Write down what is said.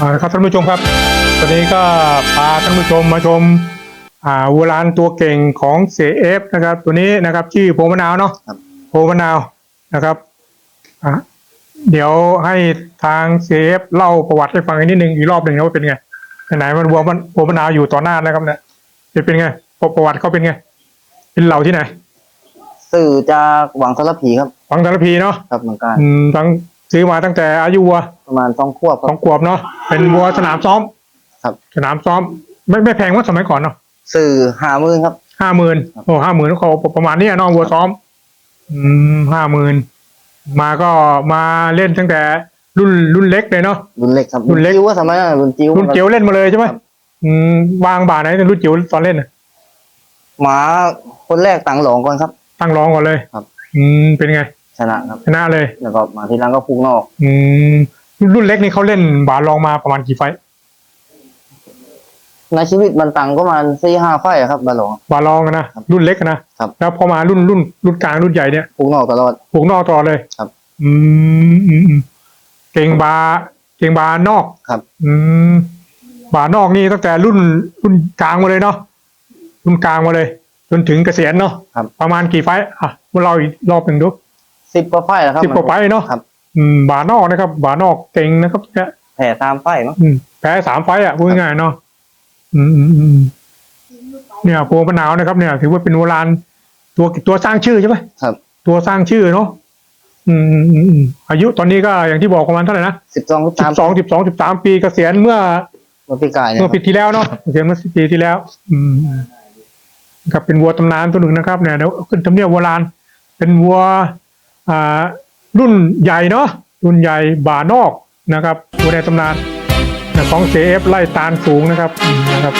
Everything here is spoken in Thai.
อ่าครับท่านผู้ชมครับตอนนี้ก็พาท่านผู้ชมมาชมอ่าวัวลานตัวเก่งของเสเอฟนะครับ ตัวนี้นะครับชื่อโพมะนาวเนาะครับ โพมะนาวนะครับอะเดี๋ยวให้ทางเสเอฟเล่าประวัติให้ฟังอีกนิดนึงอีกรอบหนึ่งนะว่าเป็นไงไหนๆมันวัวมันโพมะนาวอยู่ต่อหน้านะครับเนี่ยจะเป็นไงประประวัติเขาเป็นไง เป็นเหล่าที่ไหนสื่อจากหวังสารพีครับ ฟังตาลพีเนาะครับเหมือนกัน อืมตั้ง ซื้อมาตั้งแต่อายุวัวประมาณสองขวบคสรัอบ งขวบเนาะเป็นวัวสนามซ้อมครับ สนามซ้อม ไม่ไม่แพงว่าสมัยก่อนเนาะสื่อหามือครับ ห้าหมื่นครับโอ้ห้าหมื่นเขาประมาณเนี้ยเน้องวัวซ้อม อืมห้าหมื่นมาก็มาเล่นตั้งแต่รุ่นรุ่นเล็กเลยเนาะ รุ่นเล็กครับรุ่นเล็ก จิ๋วว่าสมัยนั้นรุ่นจิ๋วรุ่นเจียวเล่นมาเลยใช่ไหมครับอืมวางบาทไหนรุ่นเจียวตอนเล่นน่ะ หมาคนแรกต่างหลองก่อนครับ ตั้งรองก่อนเลยครับ อืม เป็นไง ชนะครับชนะเลย แล้วก็มาทีหลังก็พุกนอกอืมรุ่นเล็กนี่เขาเล่นบาทรองมาประมาณกี่ไฟท์ในชีวิตมันตังก็ประมาณสี่ห้าไฟอะครับบาหลองบาทรองอะนะครับรุ่นเล็กอะนะครับ แล้วพอมารุ่นรุ่นรุ่นกลางรุ่นใหญ่เนี่ยพุกนอกตลอด ผูกนอกตลอดเลยครับ อืมอืมอืมเก่งบาเก่งบานอก ครับ อืมบานอกนี่ตั้งแต่รุ่นรุ่นกลางมาเลยเนาะรุ่นกลางมาเลย จนถึงเกษียณเนาะครับ ประมาณกี่ไฟต์อะมาเราอีกรอบหนึ่งดู สิบกว่าไฟแล้วครับสิบกว่าไฟต์เนาะครับ อืมบานอกนะครับ บานอกเก่งนะครับเนี่ยแผ่ตามไฟมั้งอืมแพ้สามไฟต์อะพูดง่ายๆเนาะอืมอืมอืมเนี่ยโพมะนาวนะครับเนี่ย ถือว่าเป็นโบราณตัวตัวสร้างชื่อใช่ไหมครับ ตัวสร้างชื่อเนาะอืมอืมอืมอืมอายุตอนนี้ก็อย่างที่บอกประมาณเท่าไหร่นะสิบสองสิตามบสองสิบสองสิบสามปีเกษียณเมื่อเมื่อปีกายเนี่ยเมื่อปีที่แล้วเนาะเกษียณเมื่อปีที่แล้วอืมอืมครับเป็นวัวตำนานตัวหนึ่งนะครับเนี่ยเดี๋ยวขึ้นทำเนียบโบราณเป็นวัวอ่า รุ่นใหญ่เนาะรุ่นใหญ่บ่านอกนะครับวัวในตำนานของเซฟไล่ตาลสูงนะครับนะครับ